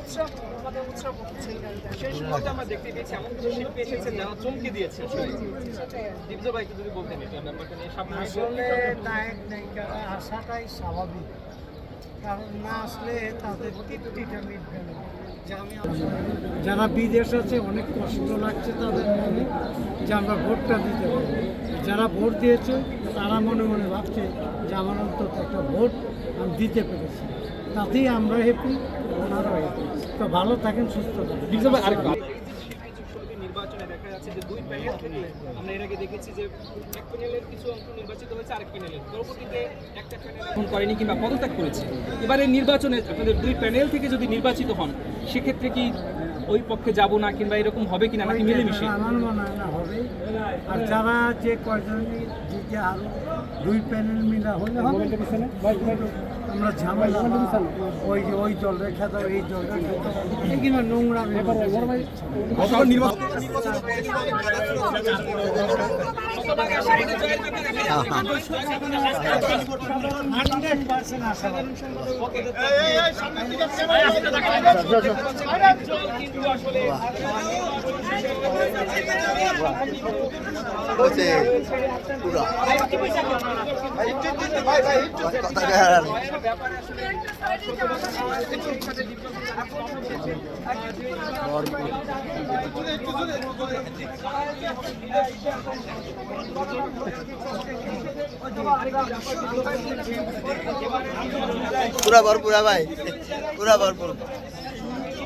উৎসব আমাদের উৎসব এই গাড়িটা আমরা দেখতে এমন যারা দিয়েছে আসলে আসাটাই স্বাভাবিক। কারণ না আসলে তাদের তৃপ্তিটা মিটবে যারা বিদেশ আছে, অনেক কষ্ট লাগছে তাদের মনে যে আমরা ভোটটা দিতে পারি যারা ভোট দিয়েছে তারা মনে মনে ভাবছে যে আমার অন্তত একটা ভোট আমি দিতে পেরেছি। তাতেই আমরা হ্যাপি ওনারাও হ্যাপি তো ভালো থাকেন সুস্থ থাকেন। নির্বাচনে দেখা যাচ্ছে যে দুই প্যানেল থেকে আমরা এর আগে দেখেছি যে এক প্যানেলের কিছু অংশ নির্বাচিত হয়েছে আরেক প্যানেলের পরবর্তীতে একটা প্যানেল এখন করেনি কিংবা পদত্যাগ করেছে। এবারে নির্বাচনে আপনাদের দুই প্যানেল থেকে যদি নির্বাচিত হন সেক্ষেত্রে কি ওই পক্ষে যাব না কিংবা এরকম হবে কিনা নাকি মিলেমিশে? আমার মনে হয় না হবে। আর যারা যে আরও দুই প্যানেল মিলা হলে হবে। আমরা ঝামেলা ওই যে ওই দল রেখা দাও এই দল রেখা দাও। এই কিংবা নোংরা পুরা। ভরপুরা ভাই। পুরা ভরপুর।